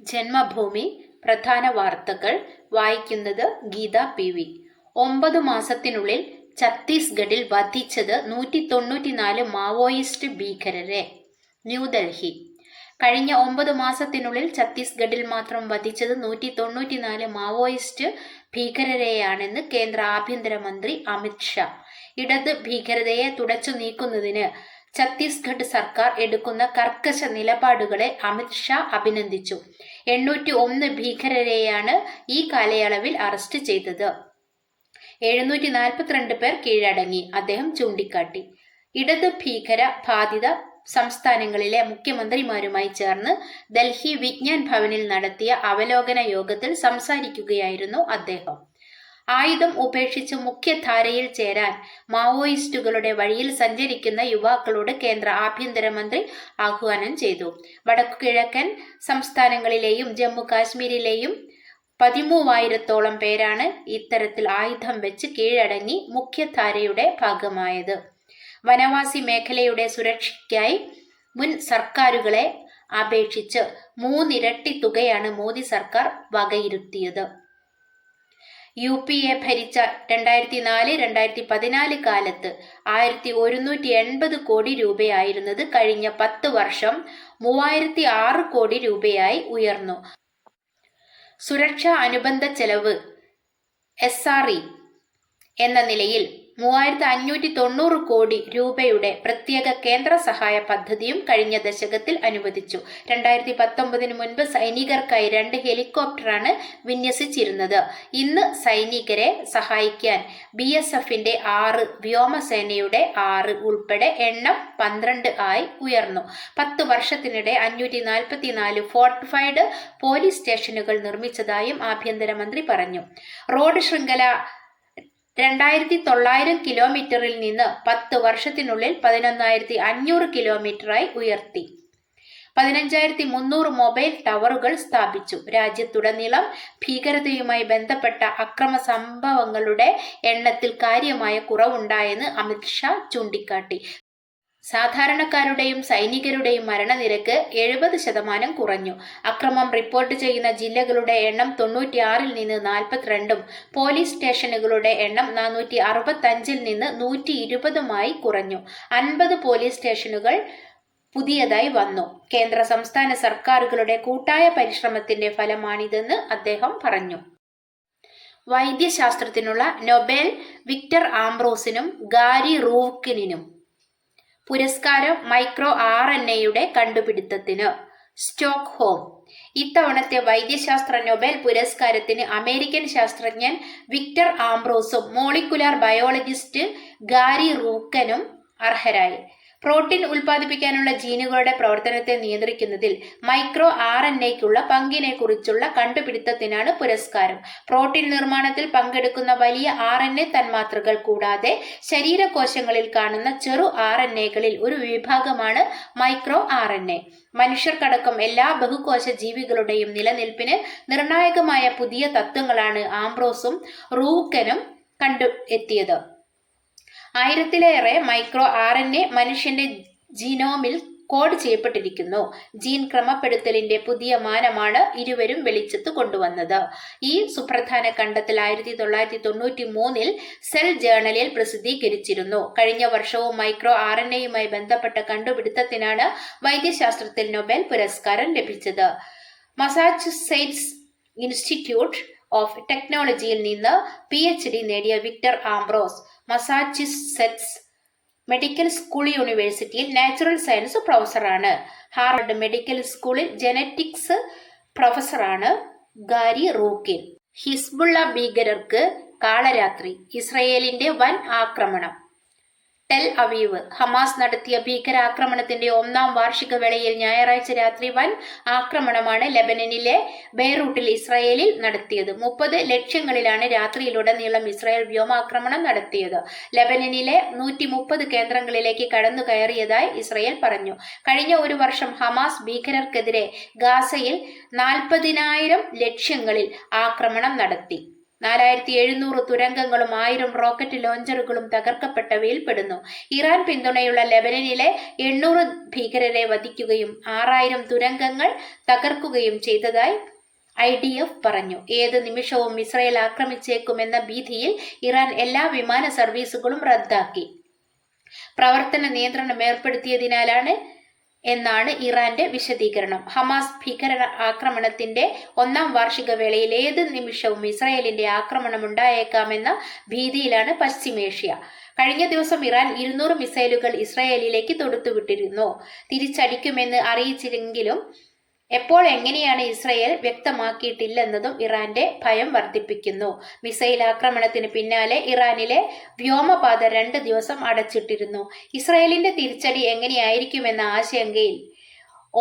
ജന്മഭൂമി പ്രധാന വാർത്തകൾ വായിക്കുന്നത് ഗീത പി വി. ഒമ്പത് മാസത്തിനുള്ളിൽ ഛത്തീസ്ഗഡിൽ വധിച്ചത് നൂറ്റി തൊണ്ണൂറ്റിനാല് മാവോയിസ്റ്റ് ഭീകരരെ. ന്യൂഡൽഹി. കഴിഞ്ഞ ഒമ്പത് മാസത്തിനുള്ളിൽ ഛത്തീസ്ഗഡിൽ മാത്രം വധിച്ചത് നൂറ്റി തൊണ്ണൂറ്റിനാല് മാവോയിസ്റ്റ് ഭീകരരെയാണെന്ന് കേന്ദ്ര ആഭ്യന്തരമന്ത്രി അമിത് ഷാ. ഇടത് ഭീകരതയെ തുടച്ചു നീക്കുന്നതിന് ഛത്തീസ്ഗഡ് സർക്കാർ എടുക്കുന്ന കർക്കശ നിലപാടുകളെ അമിത് ഷാ അഭിനന്ദിച്ചു. എണ്ണൂറ്റി ഒന്ന് ഭീകരരെയാണ് ഈ കാലയളവിൽ അറസ്റ്റ് ചെയ്തത്. എഴുന്നൂറ്റി നാൽപ്പത്തിരണ്ട് പേർ കീഴടങ്ങി. അദ്ദേഹം ചൂണ്ടിക്കാട്ടി. ഇടത് ഭീകര ബാധിത സംസ്ഥാനങ്ങളിലെ മുഖ്യമന്ത്രിമാരുമായി ചേർന്ന് ഡൽഹി വിജ്ഞാൻ ഭവനിൽ നടത്തിയ അവലോകന യോഗത്തിൽ സംസാരിക്കുകയായിരുന്നു അദ്ദേഹം. ആയുധം ഉപേക്ഷിച്ച് മുഖ്യധാരയിൽ ചേരാൻ മാവോയിസ്റ്റുകളുടെ വഴിയിൽ സഞ്ചരിക്കുന്ന യുവാക്കളോട് കേന്ദ്ര ആഭ്യന്തരമന്ത്രി ആഹ്വാനം ചെയ്തു. വടക്കുകിഴക്കൻ സംസ്ഥാനങ്ങളിലെയും ജമ്മു കാശ്മീരിലെയും പതിമൂവായിരത്തോളം പേരാണ് ഇത്തരത്തിൽ ആയുധം വെച്ച് കീഴടങ്ങി മുഖ്യധാരയുടെ ഭാഗമായത്. വനവാസി മേഖലയുടെ സുരക്ഷയ്ക്കായി മുൻ സർക്കാരുകളെ അപേക്ഷിച്ച് മൂന്നിരട്ടി തുകയാണ് മോദി സർക്കാർ വകയിരുത്തിയത്. യു പി എ ഭരിച്ച രണ്ടായിരത്തി നാല് രണ്ടായിരത്തി പതിനാല് കാലത്ത് ആയിരത്തി ഒരുന്നൂറ്റി എൺപത് കോടി രൂപയായിരുന്നത് കഴിഞ്ഞ പത്ത് വർഷം മൂവായിരത്തി ആറ് കോടി രൂപയായി ഉയർന്നു. സുരക്ഷാ അനുബന്ധ ചെലവ് എസ് ആർ ഇ എന്ന നിലയിൽ മൂവായിരത്തി അഞ്ഞൂറ്റി തൊണ്ണൂറ് കോടി രൂപയുടെ പ്രത്യേക കേന്ദ്ര സഹായ പദ്ധതിയും കഴിഞ്ഞ ദശകത്തിൽ അനുവദിച്ചു. രണ്ടായിരത്തി പത്തൊമ്പതിന് മുൻപ് സൈനികർക്കായി രണ്ട് ഹെലികോപ്റ്ററാണ് വിന്യസിച്ചിരുന്നത്. ഇന്ന് സൈനികരെ സഹായിക്കാൻ ബി എസ് എഫിന്റെ ആറ് വ്യോമസേനയുടെ ആറ് ഉൾപ്പെടെ എണ്ണം പന്ത്രണ്ട് ആയി ഉയർന്നു. പത്ത് വർഷത്തിനിടെ അഞ്ഞൂറ്റി നാൽപ്പത്തിനാല് ഫോർട്ടിഫൈഡ് പോലീസ് സ്റ്റേഷനുകൾ നിർമ്മിച്ചതായും ആഭ്യന്തരമന്ത്രി പറഞ്ഞു. റോഡ് ശൃംഖല രണ്ടായിരത്തി തൊള്ളായിരം കിലോമീറ്ററിൽ നിന്ന് പത്ത് വർഷത്തിനുള്ളിൽ പതിനൊന്നായിരത്തി അഞ്ഞൂറ് കിലോമീറ്ററായി ഉയർത്തി. പതിനഞ്ചായിരത്തി മുന്നൂറ് മൊബൈൽ ടവറുകൾ സ്ഥാപിച്ചു. രാജ്യത്തുടനീളം ഭീകരതയുമായി ബന്ധപ്പെട്ട അക്രമ സംഭവങ്ങളുടെ എണ്ണത്തിൽ കാര്യമായ കുറവുണ്ടായെന്ന് അമിത് ഷാ ചൂണ്ടിക്കാട്ടി. സാധാരണക്കാരുടെയും സൈനികരുടെയും മരണനിരക്ക് എഴുപത് ശതമാനം കുറഞ്ഞു. അക്രമം റിപ്പോർട്ട് ചെയ്യുന്ന ജില്ലകളുടെ എണ്ണം തൊണ്ണൂറ്റിയാറിൽ നിന്ന് നാൽപ്പത്തിരണ്ടും പോലീസ് സ്റ്റേഷനുകളുടെ എണ്ണം നാനൂറ്റി അറുപത്തഞ്ചിൽ നിന്ന് നൂറ്റി ഇരുപതുമായി കുറഞ്ഞു. അൻപത് പോലീസ് സ്റ്റേഷനുകൾ പുതിയതായി വന്നു. കേന്ദ്ര സംസ്ഥാന സർക്കാരുകളുടെ കൂട്ടായ പരിശ്രമത്തിന്റെ ഫലമാണിതെന്ന് അദ്ദേഹം പറഞ്ഞു. വൈദ്യശാസ്ത്രത്തിനുള്ള നൊബേൽ വിക്ടർ ആംബ്രോസിനും ഗാരി റൂക്കിനും പുരസ്കാരം മൈക്രോ ആർ എൻ എയുടെ കണ്ടുപിടുത്തത്തിന്. സ്റ്റോക്ക്ഹോം. ഇത്തവണത്തെ വൈദ്യശാസ്ത്ര നൊബേൽ പുരസ്കാരത്തിന് അമേരിക്കൻ ശാസ്ത്രജ്ഞൻ വിക്ടർ ആംബ്രോസും മോളിക്കുലാർ ബയോളജിസ്റ്റ് ഗാരി റൂക്കനും അർഹരായി. പ്രോട്ടീൻ ഉൽപ്പാദിപ്പിക്കാനുള്ള ജീനുകളുടെ പ്രവർത്തനത്തെ നിയന്ത്രിക്കുന്നതിൽ മൈക്രോ ആർ എൻ എക്കുള്ള പങ്കിനെ കുറിച്ചുള്ള കണ്ടുപിടുത്തത്തിനാണ് പുരസ്കാരം. പ്രോട്ടീൻ നിർമ്മാണത്തിൽ പങ്കെടുക്കുന്ന വലിയ ആർ എൻ എ തന്മാത്രകൾ കൂടാതെ ശരീരകോശങ്ങളിൽ കാണുന്ന ചെറു ആർ എൻ എകളിൽ ഒരു വിഭാഗമാണ് മൈക്രോ ആർ എൻ എ മനുഷ്യർക്കടക്കം എല്ലാ ബഹുകോശ ജീവികളുടെയും നിലനിൽപ്പിന് നിർണായകമായ പുതിയ തത്വങ്ങളാണ് ആംബ്രോസും റൂക്കനും കണ്ടു എത്തിയത്. ആയിരത്തിലേറെ മൈക്രോ ആർ എൻ എ മനുഷ്യന്റെ ജീനോമിൽ കോഡ് ചെയ്യപ്പെട്ടിരിക്കുന്നു. ജീൻ ക്രമപ്പെടുത്തലിന്റെ പുതിയ മാനമാണ് ഇരുവരും വെളിച്ചത്ത് കൊണ്ടുവന്നത്. ഈ സുപ്രധാന കണ്ടെത്തൽ ആയിരത്തി തൊള്ളായിരത്തി തൊണ്ണൂറ്റി മൂന്നിൽ സെൽ ജേണലിൽ പ്രസിദ്ധീകരിച്ചിരുന്നു. കഴിഞ്ഞ വർഷവും മൈക്രോ ആർ എൻ എയുമായി ബന്ധപ്പെട്ട കണ്ടുപിടുത്തത്തിനാണ് വൈദ്യശാസ്ത്രത്തിൽ നൊബേൽ പുരസ്കാരം ലഭിച്ചത്. മസാച്ചുസെറ്റ്സ് ഇൻസ്റ്റിറ്റ്യൂട്ട് ഓഫ് ടെക്നോളജിയിൽ നിന്ന് പി എച്ച് ഡി നേടിയ Victor Ambros Massachusetts medical school യൂണിവേഴ്സിറ്റിയിൽ നാച്ചുറൽ സയൻസ് പ്രൊഫസറാണ്. ഹാർവർഡ് മെഡിക്കൽ സ്കൂളിൽ ജനറ്റിക്സ് പ്രൊഫസറാണ് ഗാരി റൂക്കിൻ. ഹിസ്ബുള്ള ഭീകരർക്ക് കാളരാത്രി ഇസ്രയേലിന്റെ വൻ ആക്രമണം. Tel Aviv. ഹമാസ് നടത്തിയ ഭീകരാക്രമണത്തിന്റെ ഒന്നാം വാർഷിക വേളയിൽ ഞായറാഴ്ച രാത്രി വൻ ആക്രമണമാണ് ലെബനനിലെ ബെയ്റൂട്ടിൽ ഇസ്രായേലിൽ നടത്തിയത്. മുപ്പത് ലക്ഷ്യങ്ങളിലാണ് രാത്രിയിലുടനീളം ഇസ്രായേൽ വ്യോമാക്രമണം നടത്തിയത്. ലെബനനിലെ നൂറ്റി മുപ്പത് കേന്ദ്രങ്ങളിലേക്ക് കടന്നു കയറിയതായി ഇസ്രായേൽ പറഞ്ഞു. കഴിഞ്ഞ ഒരു വർഷം ഹമാസ് ഭീകരർക്കെതിരെ ഗാസയിൽ നാൽപ്പതിനായിരം ലക്ഷ്യങ്ങളിൽ ആക്രമണം നടത്തി. നാലായിരത്തി എഴുന്നൂറ് തുരങ്കങ്ങളും ആയിരം റോക്കറ്റ് ലോഞ്ചറുകളും തകർക്കപ്പെട്ടവയിൽ പെടുന്നു ഇറാൻ പിന്തുണയുള്ള ലെബനനിലെ എണ്ണൂറ് ഭീകരരെ വധിക്കുകയും ആറായിരം തുരങ്കങ്ങൾ തകർക്കുകയും ചെയ്തതായി ഐ ഡി എഫ് പറഞ്ഞു. ഏത് നിമിഷവും ഇസ്രയേൽ ആക്രമിച്ചേക്കുമെന്ന ഭീതിയിൽ ഇറാൻ എല്ലാ വിമാന സർവീസുകളും റദ്ദാക്കി. പ്രവർത്തന നിയന്ത്രണം ഏർപ്പെടുത്തിയതിനാലാണ് എന്നാണ് ഇറാന്റെ വിശദീകരണം. ഹമാസ് ഭീകര ആക്രമണത്തിന്റെ ഒന്നാം വാർഷിക വേളയിൽ ഏത് നിമിഷവും ഇസ്രായേലിന്റെ ആക്രമണം ഉണ്ടായേക്കാമെന്ന ഭീതിയിലാണ് പശ്ചിമേഷ്യ. കഴിഞ്ഞ ദിവസം ഇറാൻ ഇരുന്നൂറ് മിസൈലുകൾ ഇസ്രായേലിലേക്ക് തൊടുത്തുവിട്ടിരുന്നു. തിരിച്ചടിക്കുമെന്ന് അറിയിച്ചില്ലെങ്കിലും എപ്പോൾ എങ്ങനെയാണ് ഇസ്രയേൽ വ്യക്തമാക്കിയിട്ടില്ലെന്നതും ഇറാന്റെ ഭയം വർദ്ധിപ്പിക്കുന്നു. മിസൈൽ ആക്രമണത്തിന് പിന്നാലെ ഇറാനിലെ വ്യോമപാത രണ്ട് ദിവസം അടച്ചിട്ടിരുന്നു. ഇസ്രയേലിന്റെ തിരിച്ചടി എങ്ങനെയായിരിക്കുമെന്ന ആശങ്കയിൽ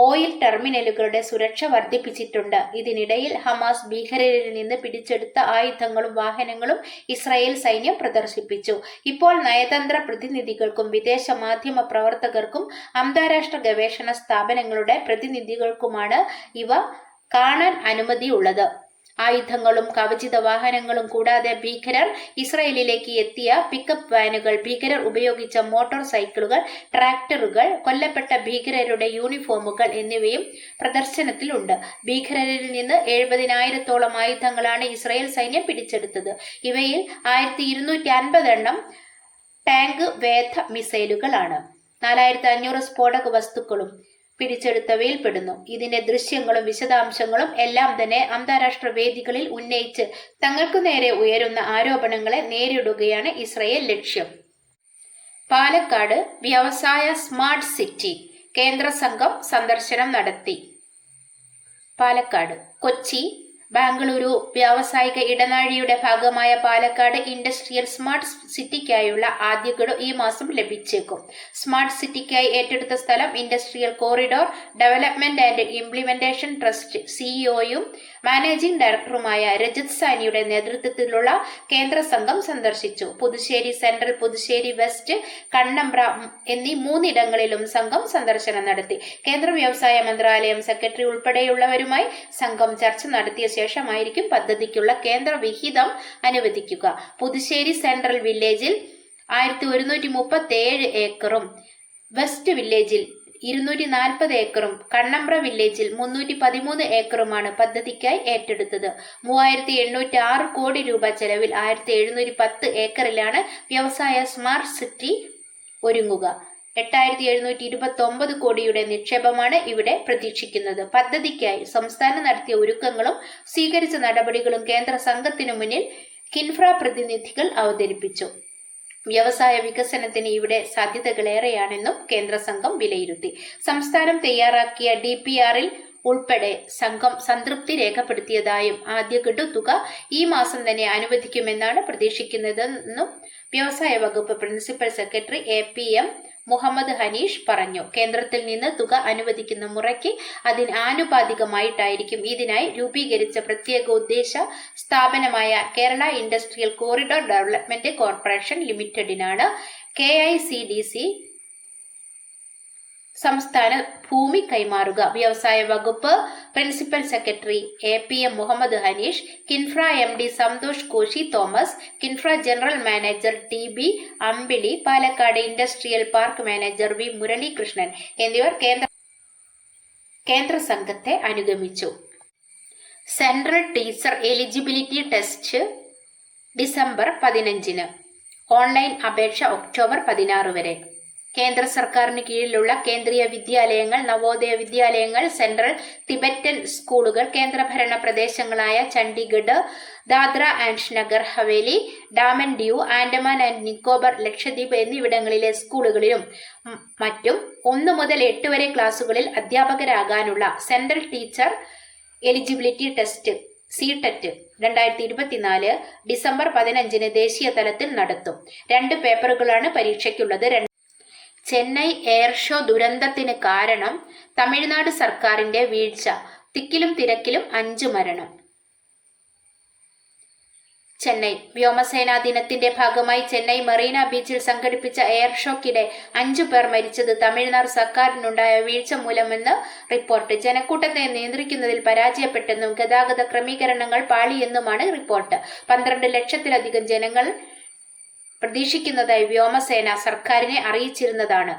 ഓയിൽ ടെർമിനലുകളുടെ സുരക്ഷ വർദ്ധിപ്പിച്ചിട്ടുണ്ട്. ഇതിനിടയിൽ ഹമാസ് ഭീകരരിൽ നിന്ന് പിടിച്ചെടുത്ത ആയുധങ്ങളും വാഹനങ്ങളും ഇസ്രായേൽ സൈന്യം പ്രദർശിപ്പിച്ചു. ഇപ്പോൾ നയതന്ത്ര പ്രതിനിധികൾക്കും വിദേശ മാധ്യമ പ്രവർത്തകർക്കും അന്താരാഷ്ട്ര ഗവേഷണ സ്ഥാപനങ്ങളുടെ പ്രതിനിധികൾക്കുമാണ് ഇവ കാണാൻ അനുമതിയുള്ളത്. ആയുധങ്ങളും കവചിത വാഹനങ്ങളും കൂടാതെ ഭീകരർ ഇസ്രയേലിലേക്ക് എത്തിയ പിക്കപ്പ് വാനുകൾ ഭീകരർ ഉപയോഗിച്ച മോട്ടോർ സൈക്കിളുകൾ ട്രാക്ടറുകൾ കൊല്ലപ്പെട്ട ഭീകരരുടെ യൂണിഫോമുകൾ എന്നിവയും പ്രദർശനത്തിലുണ്ട്. ഭീകരരിൽ നിന്ന് എഴുപതിനായിരത്തോളം ആയുധങ്ങളാണ് ഇസ്രയേൽ സൈന്യം പിടിച്ചെടുത്തത്. ഇവയിൽ ആയിരത്തി ഇരുന്നൂറ്റി അൻപത് എണ്ണം ടാങ്ക് വേധ മിസൈലുകളാണ് നാലായിരത്തി അഞ്ഞൂറ് സ്ഫോടക വസ്തുക്കളും പിടിച്ചെടുത്തവയിൽ പെടുന്നു ഇതിന്റെ ദൃശ്യങ്ങളും വിശദാംശങ്ങളും എല്ലാം തന്നെ അന്താരാഷ്ട്ര വേദികളിൽ ഉന്നയിച്ച് തങ്ങൾക്കു നേരെ ഉയരുന്ന ആരോപണങ്ങളെ നേരിടുകയാണ് ഇസ്രയേൽ ലക്ഷ്യം. പാലക്കാട് വ്യവസായ സ്മാർട്ട് സിറ്റി കേന്ദ്ര സംഘം സന്ദർശനം നടത്തി. പാലക്കാട് കൊച്ചി ബാംഗ്ലൂരു വ്യാവസായിക ഇടനാഴിയുടെ ഭാഗമായ പാലക്കാട് ഇൻഡസ്ട്രിയൽ സ്മാർട്ട് സിറ്റിക്കായുള്ള ആദ്യ ഗഡു ഈ മാസം ലഭിച്ചേക്കും. സ്മാർട്ട് സിറ്റിക്കായി ഏറ്റെടുത്ത സ്ഥലം industrial corridor development and implementation trust സിഇഒയും managing ഡയറക്ടറുമായ രജത് സാനിയുടെ നേതൃത്വത്തിലുള്ള കേന്ദ്ര സംഘം സന്ദർശിച്ചു. പുതുശ്ശേരി സെൻട്രൽ പുതുശ്ശേരി വെസ്റ്റ് കണ്ണമ്പ്ര എന്നീ മൂന്നിടങ്ങളിലും സംഘം സന്ദർശനം നടത്തി. കേന്ദ്ര വ്യവസായ മന്ത്രാലയം സെക്രട്ടറി ഉൾപ്പെടെയുള്ളവരുമായി സംഘം ചർച്ച നടത്തിയ ശേഷമായിരിക്കും പദ്ധതിക്കുള്ള കേന്ദ്ര വിഹിതം അനുവദിക്കുക. പുതുശ്ശേരി സെൻട്രൽ വില്ലേജിൽ ആയിരത്തി ഒരുന്നൂറ്റി മുപ്പത്തി ഏഴ് ഏക്കറും വെസ്റ്റ് വില്ലേജിൽ ഇരുന്നൂറ്റി നാൽപ്പത് ഏക്കറും കണ്ണമ്പ്ര വില്ലേജിൽ മുന്നൂറ്റി പതിമൂന്ന് ഏക്കറുമാണ് പദ്ധതിക്കായി ഏറ്റെടുത്തത്. മൂവായിരത്തി എണ്ണൂറ്റി ആറ് കോടി രൂപ ചെലവിൽ ആയിരത്തി എഴുന്നൂറ്റി പത്ത് ഏക്കറിലാണ് വ്യവസായ സ്മാർട്ട് സിറ്റി ഒരുങ്ങുക. എട്ടായിരത്തി എഴുന്നൂറ്റി ഇരുപത്തി ഒമ്പത് കോടിയുടെ നിക്ഷേപമാണ് ഇവിടെ പ്രതീക്ഷിക്കുന്നത്. പദ്ധതിക്കായി സംസ്ഥാനം നടത്തിയ ഒരുക്കങ്ങളും സ്വീകരിച്ച നടപടികളും കേന്ദ്ര സംഘത്തിനു മുന്നിൽ കിൻഫ്ര പ്രതിനിധികൾ അവതരിപ്പിച്ചു. വ്യവസായ വികസനത്തിന് ഇവിടെ സാധ്യതകളേറെയാണെന്നും കേന്ദ്ര സംഘം വിലയിരുത്തി. സംസ്ഥാനം തയ്യാറാക്കിയ ഡി പി ആറിൽ ഉൾപ്പെടെ സംഘം സംതൃപ്തി രേഖപ്പെടുത്തിയതായും ആദ്യ ഗഡു തുക ഈ മാസം തന്നെ അനുവദിക്കുമെന്നാണ് പ്രതീക്ഷിക്കുന്നതെന്നും വ്യവസായ വകുപ്പ് principal secretary A P M Muhammad Hanish പറഞ്ഞു. കേന്ദ്രത്തിൽ നിന്ന് തുക അനുവദിക്കുന്ന മുറയ്ക്ക് അതിന് ആനുപാതികമായിട്ടായിരിക്കും ഇതിനായി രൂപീകരിച്ച പ്രത്യേക ഉദ്ദേശ സ്ഥാപനമായ Kerala industrial corridor development corporation ലിമിറ്റഡിനാണ് K I C D C സംസ്ഥാന ഭൂമി കൈമാറുക. വ്യവസായ വകുപ്പ് principal secretary A P M Muhammad Hanish KINFRA M D Santhosh Koshy Thomas KINFRA general manager T B Ambili Palakkad industrial park manager V Muralikrishnan എന്നിവർ കേന്ദ്ര കേന്ദ്ര സംഘത്തെ അനുഗമിച്ചു. Central teacher eligibility test December പതിനഞ്ചിന്. ഓൺലൈൻ അപേക്ഷ October പതിനാറ് വരെ. കേന്ദ്ര സർക്കാരിന് കീഴിലുള്ള കേന്ദ്രീയ വിദ്യാലയങ്ങൾ നവോദയ വിദ്യാലയങ്ങൾ സെൻട്രൽ തിബറ്റൻ സ്കൂളുകൾ കേന്ദ്രഭരണ പ്രദേശങ്ങളായ ചണ്ഡീഗഡ് ദാദ്ര ആൻഡ് നഗർ ഹവേലി ഡാമൻ ഡ്യൂ ആൻഡമാൻ ആൻഡ് നിക്കോബർ ലക്ഷദ്വീപ് എന്നിവിടങ്ങളിലെ സ്കൂളുകളിലും മറ്റും ഒന്നു മുതൽ എട്ട് വരെ ക്ലാസുകളിൽ അധ്യാപകരാകാനുള്ള central teacher eligibility test C TET രണ്ടായിരത്തി ഇരുപത്തിനാല് ഡിസംബർ പതിനഞ്ചിന് ദേശീയ തലത്തിൽ നടത്തും. രണ്ട് പേപ്പറുകളാണ് പരീക്ഷയ്ക്കുള്ളത്. ചെന്നൈ എയർ ഷോ ദുരന്തത്തിന് കാരണം തമിഴ്നാട് സർക്കാരിന്റെ വീഴ്ച. തിക്കിലും തിരക്കിലും അഞ്ചു മരണം. ചെന്നൈ വ്യോമസേനാ ദിനത്തിന്റെ ഭാഗമായി ചെന്നൈ മറീന ബീച്ചിൽ സംഘടിപ്പിച്ച എയർ ഷോക്കിടെ അഞ്ചു പേർ മരിച്ചത് തമിഴ്നാട് സർക്കാരിനുണ്ടായ വീഴ്ച മൂലമെന്ന് റിപ്പോർട്ട്. ജനക്കൂട്ടത്തെ നിയന്ത്രിക്കുന്നതിൽ പരാജയപ്പെട്ടെന്നും ഗതാഗത ക്രമീകരണങ്ങൾ പാളിയെന്നുമാണ് റിപ്പോർട്ട്. പന്ത്രണ്ട് ലക്ഷത്തിലധികം ജനങ്ങൾ പ്രതീക്ഷിക്കുന്നതായി വ്യോമസേന സർക്കാരിനെ അറിയിച്ചിരുന്നതാണ്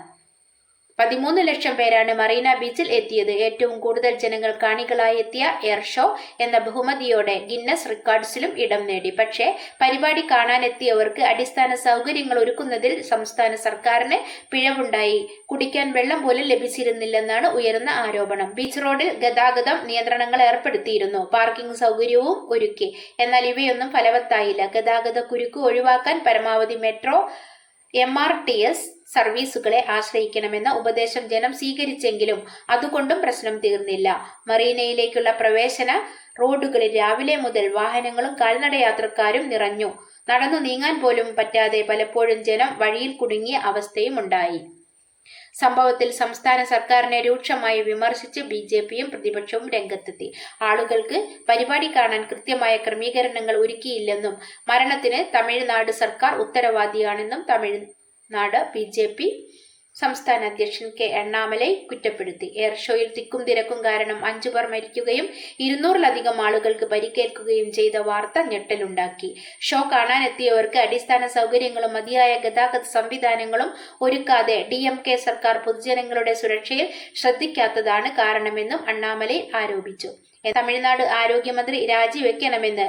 പതിമൂന്ന് ലക്ഷം പേരാണ് മറീന ബീച്ചിൽ എത്തിയത്. ഏറ്റവും കൂടുതൽ ജനങ്ങൾ കാണികളായി എത്തിയ എയർ ഷോ എന്ന ബഹുമതിയോടെ ഗിന്നസ് റെക്കോർഡ്സിലും ഇടം നേടി. പക്ഷേ പരിപാടി കാണാനെത്തിയവർക്ക് അടിസ്ഥാന സൗകര്യങ്ങൾ ഒരുക്കുന്നതിൽ സംസ്ഥാന സർക്കാരിന് പിഴവുണ്ടായി. കുടിക്കാൻ വെള്ളം പോലും ലഭിച്ചിരുന്നില്ലെന്നാണ് ഉയർന്ന ആരോപണം. ബീച്ച് റോഡിൽ ഗതാഗതം നിയന്ത്രണങ്ങൾ ഏർപ്പെടുത്തിയിരുന്നു. പാർക്കിംഗ് സൗകര്യവും ഒരുക്കി. എന്നാൽ ഇവയൊന്നും ഫലവത്തായില്ല. ഗതാഗത കുരുക്ക് ഒഴിവാക്കാൻ പരമാവധി metro M R T S സർവീസുകളെ ആശ്രയിക്കണമെന്ന ഉപദേശം ജനം സ്വീകരിച്ചെങ്കിലും അതുകൊണ്ടും പ്രശ്നം തീർന്നില്ല. മറീനയിലേക്കുള്ള പ്രവേശന റോഡുകളിൽ രാവിലെ മുതൽ വാഹനങ്ങളും കാൽനടയാത്രക്കാരും നിറഞ്ഞു. നടന്നു നീങ്ങാൻ പോലും പറ്റാതെ പലപ്പോഴും ജനം വഴിയിൽ കുടുങ്ങിയ അവസ്ഥയും ഉണ്ടായി. സംഭവത്തിൽ സംസ്ഥാന സർക്കാരിനെ രൂക്ഷമായി വിമർശിച്ച് ബി ജെ പിയും പ്രതിപക്ഷവും രംഗത്തെത്തി. ആളുകൾക്ക് പരിപാടി കാണാൻ കൃത്യമായ ക്രമീകരണങ്ങൾ ഒരുക്കിയില്ലെന്നും മരണത്തിന് തമിഴ്നാട് സർക്കാർ ഉത്തരവാദിയാണെന്നും തമിഴ്നാട് ബി ജെ പി സംസ്ഥാന അധ്യക്ഷൻ കെ അണ്ണാമലൈ കുറ്റപ്പെടുത്തി. എയർ ഷോയിൽ തിക്കും തിരക്കും കാരണം അഞ്ചു പേർ മരിക്കുകയും ഇരുന്നൂറിലധികം ആളുകൾക്ക് പരിക്കേൽക്കുകയും ചെയ്ത വാർത്ത ഞെട്ടലുണ്ടാക്കി. ഷോ കാണാനെത്തിയവർക്ക് അടിസ്ഥാന സൗകര്യങ്ങളും മതിയായ ഗതാഗത സംവിധാനങ്ങളും ഒരുക്കാതെ ഡി എം കെ സർക്കാർ പൊതുജനങ്ങളുടെ സുരക്ഷയിൽ ശ്രദ്ധിക്കാത്തതാണ് കാരണമെന്നും അണ്ണാമലൈ ആരോപിച്ചു. തമിഴ്നാട് ആരോഗ്യമന്ത്രി രാജിവെക്കണമെന്ന്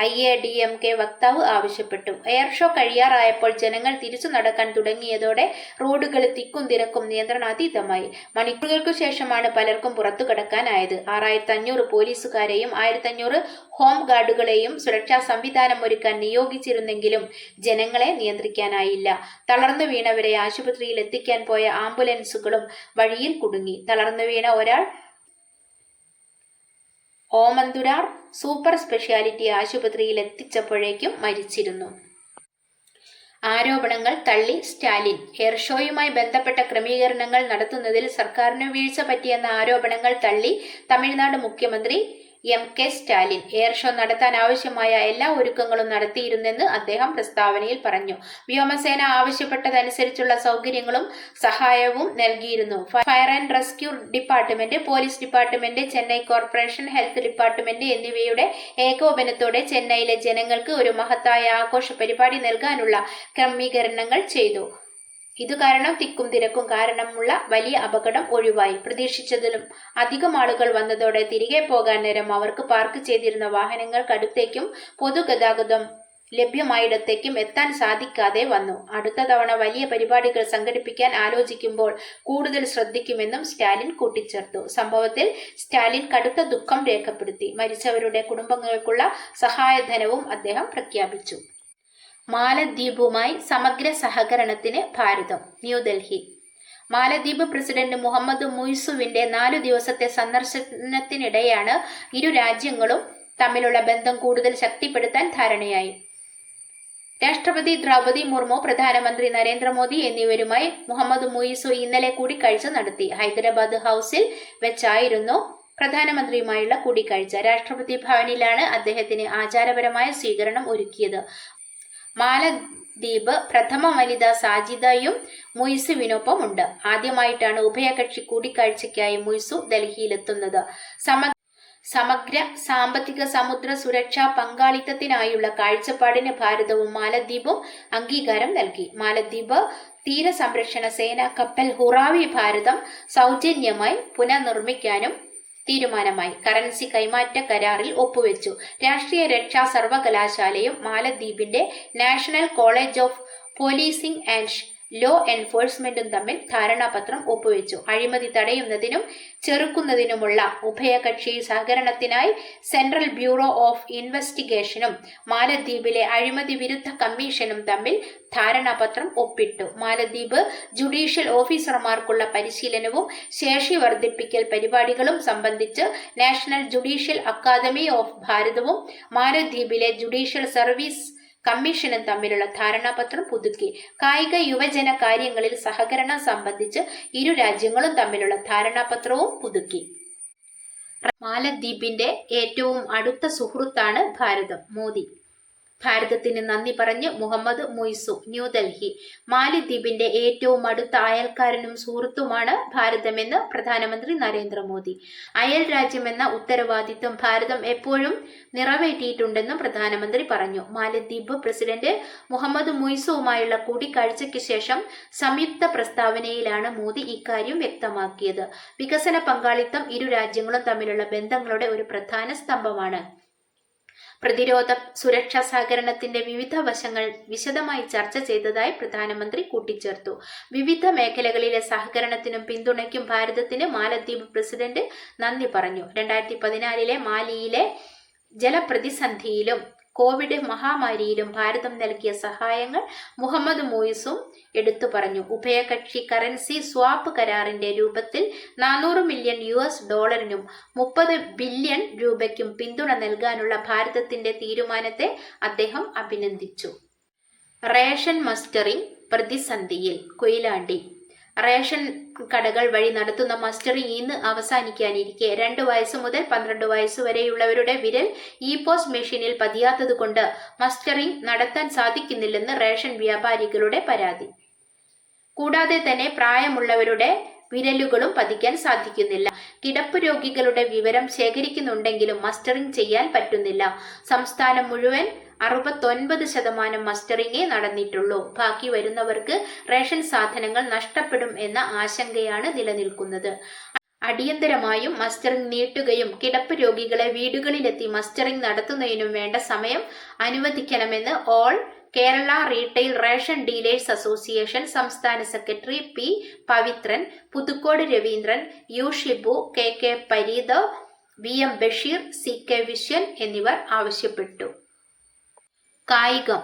I A D M K വക്താവ് ആവശ്യപ്പെട്ടു. എയർ ഷോ കഴിയാറായപ്പോൾ ജനങ്ങൾ തിരിച്ചു നടക്കാൻ തുടങ്ങിയതോടെ റോഡുകളിൽ തിക്കും തിരക്കും നിയന്ത്രണാതീതമായി. മണിക്കൂറുകൾക്കു ശേഷമാണ് പലർക്കും പുറത്തു കടക്കാനായത് ആറായിരത്തി അഞ്ഞൂറ് പോലീസുകാരെയും ആയിരത്തി അഞ്ഞൂറ് ഹോം ഗാർഡുകളെയും സുരക്ഷാ സംവിധാനം ഒരുക്കാൻ നിയോഗിച്ചിരുന്നെങ്കിലും ജനങ്ങളെ നിയന്ത്രിക്കാനായില്ല. തളർന്നു വീണവരെ ആശുപത്രിയിൽ എത്തിക്കാൻ പോയ ആംബുലൻസുകളും വഴിയിൽ കുടുങ്ങി. തളർന്നു വീണ ഒരാൾ ഓമന്തുരാർ സൂപ്പർ സ്പെഷ്യാലിറ്റി ആശുപത്രിയിൽ എത്തിച്ചപ്പോഴേക്കും മരിച്ചിരുന്നു. ആരോപണങ്ങൾ തള്ളി സ്റ്റാലിൻ. എയർഷോയുമായി ബന്ധപ്പെട്ട ക്രമീകരണങ്ങൾ നടത്തുന്നതിൽ സർക്കാരിന് വീഴ്ച പറ്റിയെന്ന ആരോപണങ്ങൾ തള്ളി തമിഴ്നാട് മുഖ്യമന്ത്രി M K Stalin. Air show നടത്താൻ ആവശ്യമായ എല്ലാ ഒരുക്കങ്ങളും നടത്തിയിരുന്നെന്ന് അദ്ദേഹം പ്രസ്താവനയിൽ പറഞ്ഞു. വ്യോമസേന ആവശ്യപ്പെട്ടതനുസരിച്ചുള്ള സൗകര്യങ്ങളും സഹായവും നൽകിയിരുന്നു. Fire and rescue department police department Chennai corporation health department എന്നിവയുടെ ഏകോപനത്തോടെ ചെന്നൈയിലെ ജനങ്ങൾക്ക് ഒരു മഹത്തായ ആഘോഷ പരിപാടി നൽകാനുള്ള ക്രമീകരണങ്ങൾ ചെയ്തു. ഇതു കാരണം തിക്കും തിരക്കും കാരണമുള്ള വലിയ അപകടം ഒഴിവായി. പ്രതീക്ഷിച്ചതിലും അധികം ആളുകൾ വന്നതോടെ തിരികെ പോകാൻ നേരം അവർക്ക് പാർക്ക് ചെയ്തിരുന്ന വാഹനങ്ങൾ വാഹനങ്ങൾക്കടുത്തേക്കും പൊതുഗതാഗതം ലഭ്യമായിടത്തേക്കും എത്താൻ സാധിക്കാതെ വന്നു. അടുത്ത തവണ വലിയ പരിപാടികൾ സംഘടിപ്പിക്കാൻ ആലോചിക്കുമ്പോൾ കൂടുതൽ ശ്രദ്ധിക്കുമെന്നും സ്റ്റാലിൻ കൂട്ടിച്ചേർത്തു. സംഭവത്തിൽ സ്റ്റാലിൻ കടുത്ത ദുഃഖം രേഖപ്പെടുത്തി. മരിച്ചവരുടെ കുടുംബങ്ങൾക്കുള്ള സഹായധനവും അദ്ദേഹം പ്രഖ്യാപിച്ചു. മാലദ്വീപുമായി സമഗ്ര സഹകരണത്തിന് ഭാരതം ന്യൂഡൽഹി മാലദ്വീപ് പ്രസിഡന്റ് മുഹമ്മദ് മുയ്സുവിന്റെ നാലു ദിവസത്തെ സന്ദർശനത്തിനിടെയാണ് ഇരു രാജ്യങ്ങളും തമ്മിലുള്ള ബന്ധം കൂടുതൽ ശക്തിപ്പെടുത്താൻ ധാരണയായി. രാഷ്ട്രപതി ദ്രൗപതി മുർമു പ്രധാനമന്ത്രി നരേന്ദ്രമോദി എന്നിവരുമായി മുഹമ്മദ് മുയിസു ഇന്നലെ കൂടിക്കാഴ്ച നടത്തി. ഹൈദരാബാദ് ഹൗസിൽ വെച്ചായിരുന്നു പ്രധാനമന്ത്രിയുമായുള്ള കൂടിക്കാഴ്ച. രാഷ്ട്രപതി ഭവനിലാണ് അദ്ദേഹത്തിന് ആചാരപരമായ സ്വീകരണം ഒരുക്കിയത്. മാലദ്വീപ് പ്രഥമ വനിത സാജിദയും മുയ്സുവിനൊപ്പം ഉണ്ട് ആദ്യമായിട്ടാണ് ഉഭയകക്ഷി കൂടിക്കാഴ്ചയ്ക്കായി മുയ്സു ഡൽഹിയിലെത്തുന്നത്. സമ സമഗ്ര സാമ്പത്തിക സമുദ്ര സുരക്ഷാ പങ്കാളിത്തത്തിനായുള്ള കാഴ്ചപ്പാടിന് ഭാരതവും മാലദ്വീപും അംഗീകാരം നൽകി. മാലദ്വീപ് തീരസംരക്ഷണ സേന കപ്പൽ ഹുറാവി ഭാരതം സൗജന്യമായി പുനർനിർമ്മിക്കാനും തീരുമാനമായി. കറൻസി കൈമാറ്റ കരാറിൽ ഒപ്പുവെച്ചു. രാഷ്ട്രീയ രക്ഷാ സർവകലാശാലയും മാലദ്വീപിന്റെ national college of policing and law എൻഫോഴ്സ്മെന്റും തമ്മിൽ ധാരണാപത്രം ഒപ്പുവെച്ചു. അഴിമതി തടയുന്നതിനും ചെറുക്കുന്നതിനുമുള്ള ഉഭയകക്ഷി സഹകരണത്തിനായി സെൻട്രൽ ബ്യൂറോ ഓഫ് ഇൻവെസ്റ്റിഗേഷനും മാലദ്വീപിലെ അഴിമതി വിരുദ്ധ കമ്മീഷനും തമ്മിൽ ധാരണാപത്രം ഒപ്പിട്ടു. മാലദ്വീപ് ജുഡീഷ്യൽ ഓഫീസർമാർക്കുള്ള പരിശീലനവും ശേഷി വർദ്ധിപ്പിക്കൽ പരിപാടികളും സംബന്ധിച്ച് നാഷണൽ ജുഡീഷ്യൽ അക്കാദമി ഓഫ് ഭാരതവും മാലദ്വീപിലെ ജുഡീഷ്യൽ സർവീസ് കമ്മീഷനും തമ്മിലുള്ള ധാരണാപത്രം പുതുക്കി. കായിക യുവജന കാര്യങ്ങളിൽ സഹകരണം സംബന്ധിച്ച് ഇരു രാജ്യങ്ങളും തമ്മിലുള്ള ധാരണാപത്രവും പുതുക്കി. മാലദ്വീപിന്റെ ഏറ്റവും അടുത്ത സുഹൃത്താണ് ഭാരതം മോദി. ഭാരതത്തിന് നന്ദി പറഞ്ഞ് മുഹമ്മദ് മൊയ്സു ന്യൂഡൽഹി. മാലിദ്വീപിന്റെ ഏറ്റവും അടുത്ത അയൽക്കാരനും സുഹൃത്തുമാണ് ഭാരതമെന്ന് പ്രധാനമന്ത്രി നരേന്ദ്രമോദി. അയൽ രാജ്യമെന്ന ഉത്തരവാദിത്വം ഭാരതം എപ്പോഴും നിറവേറ്റിയിട്ടുണ്ടെന്നും പ്രധാനമന്ത്രി പറഞ്ഞു. മാലിദ്വീപ് പ്രസിഡന്റ് മുഹമ്മദ് മൊയ്സുവുമായുള്ള കൂടിക്കാഴ്ചയ്ക്ക് ശേഷം സംയുക്ത പ്രസ്താവനയിലാണ് മോദി ഇക്കാര്യം വ്യക്തമാക്കിയത്. വികസന പങ്കാളിത്തം ഇരു രാജ്യങ്ങളും തമ്മിലുള്ള ബന്ധങ്ങളുടെ ഒരു പ്രധാന സ്തംഭമാണ്. പ്രതിരോധ സുരക്ഷാ സഹകരണത്തിന്റെ വിവിധ വശങ്ങൾ വിശദമായി ചർച്ച ചെയ്തതായി പ്രധാനമന്ത്രി കൂട്ടിച്ചേർത്തു. വിവിധ മേഖലകളിലെ സഹകരണത്തിനും പിന്തുണയ്ക്കും ഭാരതത്തിന് മാലദ്വീപ് പ്രസിഡന്റ് നന്ദി പറഞ്ഞു. രണ്ടായിരത്തി പതിനാലിലെ മാലിയിലെ ജലപ്രതിസന്ധിയിലും കോവിഡ് മഹാമാരിയിലും ഭാരതം നൽകിയ സഹായങ്ങൾ മുഹമ്മദ് മോയിസും എടുത്തു പറഞ്ഞു. ഉഭയകക്ഷി കറൻസി സ്വാപ്പ് കരാറിന്റെ രൂപത്തിൽ നാനൂറ് മില്യൺ യു എസ് ഡോളറിനും മുപ്പത് ബില്യൺ രൂപയ്ക്കും പിന്തുണ നൽകാനുള്ള ഭാരതത്തിന്റെ തീരുമാനത്തെ അദ്ദേഹം അഭിനന്ദിച്ചു. റേഷൻ മസ്റ്ററിംഗ് പ്രതിസന്ധിയിൽ കൊയിലാണ്ടി റേഷൻ കടകൾ വഴി നടത്തുന്ന മസ്റ്ററിംഗ് ഇന്ന് അവസാനിക്കാനിരിക്കെ. രണ്ട് വയസ്സ് മുതൽ പന്ത്രണ്ട് വയസ്സ് വരെയുള്ളവരുടെ വിരൽ ഇ പോസ്റ്റ് മെഷീനിൽ പതിയാത്തതുകൊണ്ട് മസ്റ്ററിംഗ് നടത്താൻ സാധിക്കുന്നില്ലെന്ന് റേഷൻ വ്യാപാരികളുടെ പരാതി. കൂടാതെ തന്നെ പ്രായമുള്ളവരുടെ വിരലുകളും പതിക്കാൻ സാധിക്കുന്നില്ല. കിടപ്പ് രോഗികളുടെ വിവരം ശേഖരിക്കുന്നുണ്ടെങ്കിലും മസ്റ്ററിംഗ് ചെയ്യാൻ പറ്റുന്നില്ല. സംസ്ഥാനം മുഴുവൻ അറുപത്തൊൻപത് ശതമാനം മസ്റ്ററിംഗേ നടന്നിട്ടുള്ളൂ. ബാക്കി വരുന്നവർക്ക് റേഷൻ സാധനങ്ങൾ നഷ്ടപ്പെടും എന്ന ആശങ്കയാണ് നിലനിൽക്കുന്നത്. അടിയന്തരമായും മസ്റ്ററിംഗ് നീട്ടുകയും കിടപ്പ് രോഗികളെ വീടുകളിലെത്തി മസ്റ്ററിംഗ് നടത്തുന്നതിനും വേണ്ട സമയം അനുവദിക്കണമെന്ന് all Kerala retail ration dealers association സംസ്ഥാന secretary P Pavithran Puthukode Raveendran U Shibu K K Pareed V M Basheer C K Vishwan എന്നിവർ ആവശ്യപ്പെട്ടു. കായികം.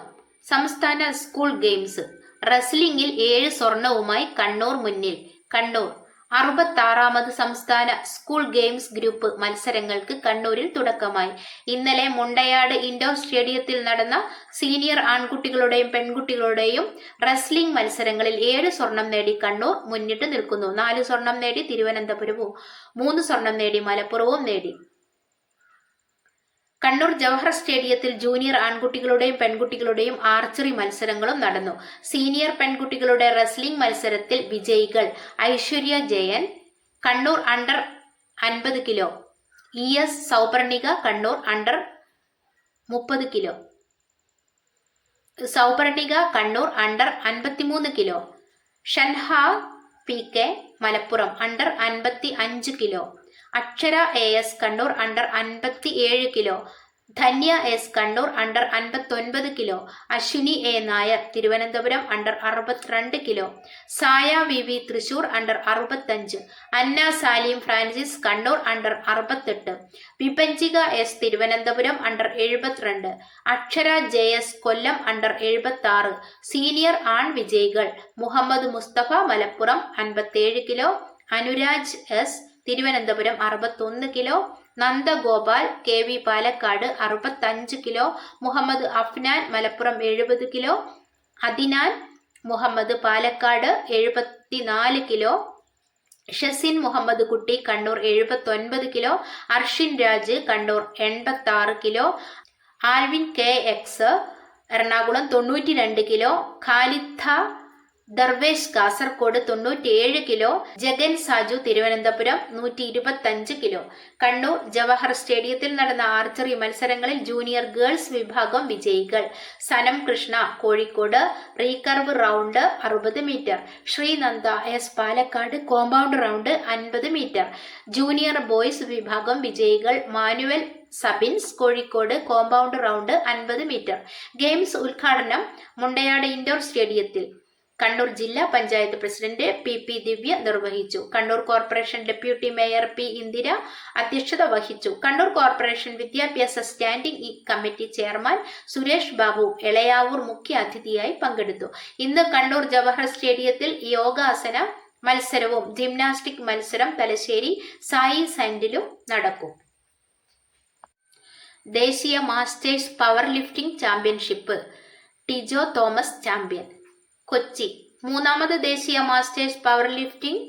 സംസ്ഥാന സ്കൂൾ ഗെയിംസ്. റെസ്ലിംഗിൽ ഏഴ് സ്വർണവുമായി കണ്ണൂർ മുന്നിൽ. കണ്ണൂർ. അറുപത്താറാമത് സംസ്ഥാന സ്കൂൾ ഗെയിംസ് ഗ്രൂപ്പ് മത്സരങ്ങൾക്ക് കണ്ണൂരിൽ തുടക്കമായി. ഇന്നലെ മുണ്ടയാട് ഇൻഡോർ സ്റ്റേഡിയത്തിൽ നടന്ന സീനിയർ ആൺകുട്ടികളുടെയും പെൺകുട്ടികളുടെയും റെസ്ലിംഗ് മത്സരങ്ങളിൽ ഏഴ് സ്വർണം നേടി കണ്ണൂർ മുന്നിട്ട് നിൽക്കുന്നു. നാല് സ്വർണം നേടി തിരുവനന്തപുരവും മൂന്ന് സ്വർണം നേടി മലപ്പുറവും നേടി. കണ്ണൂർ ജവഹർ സ്റ്റേഡിയത്തിൽ ജൂനിയർ ആൺകുട്ടികളുടെയും പെൺകുട്ടികളുടെയും ആർച്ചറി മത്സരങ്ങളും നടന്നു. സീനിയർ പെൺകുട്ടികളുടെ റെസ്ലിംഗ് മത്സരത്തിൽ വിജയികൾ ഐശ്വര്യ ജയൻ കണ്ണൂർ അണ്ടർ അൻപത് kilo E S Souparnika Kannur under മുപ്പത് കിലോ സൗപർണിക കണ്ണൂർ അണ്ടർ അൻപത്തിമൂന്ന് kilo Shanha P K Malappuram under അൻപത്തി അഞ്ച് കിലോ അക്ഷര എ എസ് കണ്ണൂർ അണ്ടർ അൻപത്തി ഏഴ് kilo Dhanya S Kannur under അൻപത്തൊൻപത് kilo Ashwini A Nair Thiruvananthapuram under അറുപത്തിരണ്ട് kilo Saya V V Thrissur under അറുപത്തഞ്ച് Anna Salim Francis Kannur under അറുപത്തെട്ട്. Vipanchika S Thiruvananthapuram under എഴുപത്തിരണ്ട്. Akshara J S Kollam under എഴുപത്തി senior ആൺ വിജയികൾ മുഹമ്മദ് മുസ്തഫ മലപ്പുറം അൻപത്തേഴ് കിലോ അനുരാജ് എസ് തിരുവനന്തപുരം അറുപത്തൊന്ന് kilo Nandagopal K V Palakkad അറുപത്തഞ്ച് കിലോ മുഹമ്മദ് അഫ്നാൻ മലപ്പുറം എഴുപത് കിലോ അദിനാൻ മുഹമ്മദ് പാലക്കാട് എഴുപത്തിനാല് കിലോ ഷസിൻ മുഹമ്മദ് കുട്ടി കണ്ണൂർ എഴുപത്തൊൻപത് കിലോ അർഷിൻ രാജ് കണ്ണൂർ എൺപത്തി ആറ് kilo Alvin K X Ernakulam തൊണ്ണൂറ്റി രണ്ട് കിലോ ഖാലിദ ദർവേഷ് കാസർഗോഡ് തൊണ്ണൂറ്റിയേഴ് കിലോ ജഗൻ സാജു തിരുവനന്തപുരം നൂറ്റി ഇരുപത്തഞ്ച് കിലോ. കണ്ണൂർ ജവഹർ സ്റ്റേഡിയത്തിൽ നടന്ന ആർച്ചറി മത്സരങ്ങളിൽ ജൂനിയർ ഗേൾസ് വിഭാഗം വിജയികൾ. സനം കൃഷ്ണ കോഴിക്കോട് റീകർവ് റൗണ്ട് അറുപത് metre. Sreenanda S Palakkad compound round അൻപത് മീറ്റർ. ജൂനിയർ ബോയ്സ് വിഭാഗം വിജയികൾ മാനുവൽ സബിൻസ് കോഴിക്കോട് കോമ്പൗണ്ട് റൗണ്ട് അൻപത് മീറ്റർ. ഗെയിംസ് ഉദ്ഘാടനം മുണ്ടയാട് ഇൻഡോർ സ്റ്റേഡിയത്തിൽ. കണ്ണൂർ ജില്ലാ panchayat president P P Divya നിർവഹിച്ചു. Kannur corporation deputy mayor P Indira അധ്യക്ഷത വഹിച്ചു. കണ്ണൂർ കോർപ്പറേഷൻ വിദ്യാഭ്യാസ standing committee chairman Suresh Babu Elayavoor മുഖ്യ അതിഥിയായി പങ്കെടുത്തു. ഇന്ന് കണ്ണൂർ ജവഹർ സ്റ്റേഡിയത്തിൽ യോഗാസന മത്സരവും ജിംനാസ്റ്റിക് മത്സരം തലശ്ശേരി സായി സെന്റിലും നടക്കും. ദേശീയ masters power lifting championship Tijo Thomas champion Kochi. മൂന്നാമത് ദേശീയ മാസ്റ്റേഴ്സ് പവർ ലിഫ്റ്റിംഗ്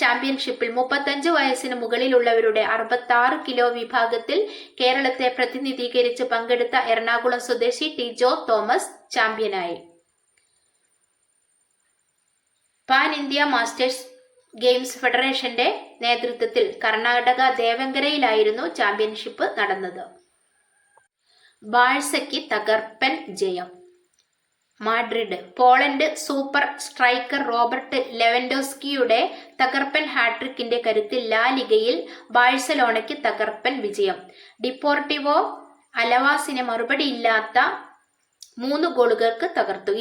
ചാമ്പ്യൻഷിപ്പിൽ മുപ്പത്തഞ്ച് വയസ്സിന് മുകളിലുള്ളവരുടെ അറുപത്തി ആറ് കിലോ വിഭാഗത്തിൽ കേരളത്തെ പ്രതിനിധീകരിച്ച് പങ്കെടുത്ത എറണാകുളം സ്വദേശി ടി ജോ തോമസ് ചാമ്പ്യനായി. പാൻ ഇന്ത്യ മാസ്റ്റേഴ്സ് ഗെയിംസ് ഫെഡറേഷന്റെ നേതൃത്വത്തിൽ കർണാടക ദേവങ്കരയിലായിരുന്നു ചാമ്പ്യൻഷിപ്പ് നടന്നത്. ബാഴ്സയ്ക്ക് തകർപ്പൻ ജയം. Madrid. Poland super striker Robert ലെവൻഡോസ്കിയുടെ തകർപ്പൻ ഹാട്രിക്കിന്റെ കരുത്തിൽ ലാ ലിഗയിൽ ബാഴ്സലോണയ്ക്ക് തകർപ്പൻ വിജയം. ഡിപ്പോർട്ടിവോ അലവാസിനെ മറുപടിയില്ലാത്ത മൂന്ന് ഗോളുകൾക്ക് തകർത്തു.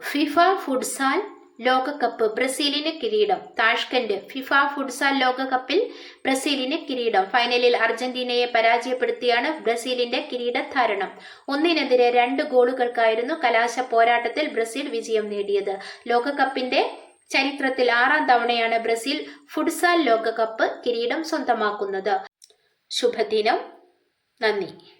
ഫിഫ ഫുട്സാൽ ലോകകപ്പ് ബ്രസീലിന് കിരീടം. താഷ്കന്റ് ഫിഫ ഫുട്സാൽ ലോകകപ്പിൽ ബ്രസീലിന് കിരീടം. ഫൈനലിൽ അർജന്റീനയെ പരാജയപ്പെടുത്തിയാണ് ബ്രസീലിന്റെ കിരീടധാരണം ഒന്നിനെതിരെ രണ്ട് ഗോളുകൾക്കായിരുന്നു കലാശ പോരാട്ടത്തിൽ ബ്രസീൽ വിജയം നേടിയത്. ലോകകപ്പിന്റെ ചരിത്രത്തിൽ ആറാം തവണയാണ് ബ്രസീൽ ഫുട്സാൽ ലോകകപ്പ് കിരീടം സ്വന്തമാക്കുന്നത്. ശുഭദിനം. നന്ദി.